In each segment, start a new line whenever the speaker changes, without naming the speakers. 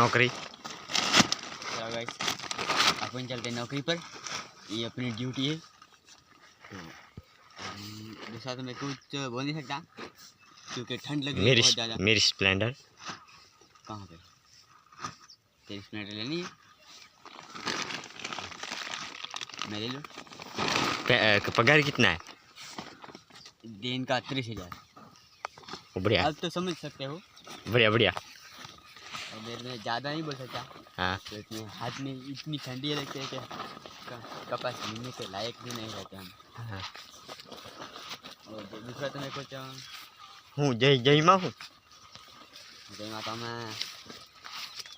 नौकरी।
अपन चलते हैं नौकरी पर। ये अपनी ड्यूटी है। तो हम, दूसरा तो मैं कुछ बोल नहीं सकता। क्योंकि ठंड लग रही है बहुत ज़्यादा।
मेरी स्प्लेंडर
कहाँ पे? तेरी स्प्लेंडर लेनी है मैं ले लूँ?
पगार कितना है?
दिन का तीस हज़ार।
बढ़िया।
अब तो समझ सकते हो।
बढ़िया बढ़िया।
मेरे में ज़्यादा नहीं बोल सकता
हाँ
तो इतने हाथ में इतनी ठंडी लगती है कि क- कपास मिलने के लायक भी नहीं रहते हम
हाँ।
और दू- दूसरा तो मैं कुछ अ,
હું જય જયમાં હું
જય માતામાં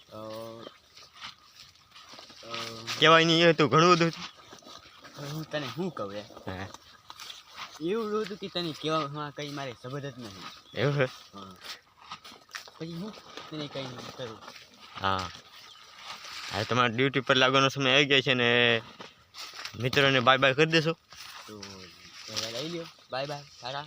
તો તો
કહેવાય નહીં એ તો ઘણું બધું છે.
હું તને શું કહું રે
હા
એવું હતું કે તને કહેવામાં કંઈ મારે શબ્દ જ નહીં
એવું છે
હા પછી હું કંઈ કરું
હા. હવે તમારે ડ્યુટી પર લાગવાનો સમય આવી ગયો છે ને મિત્રોને બાય બાય કરી દેશો.
તો આવી લઈ લ્યો. બાય બાય સારા.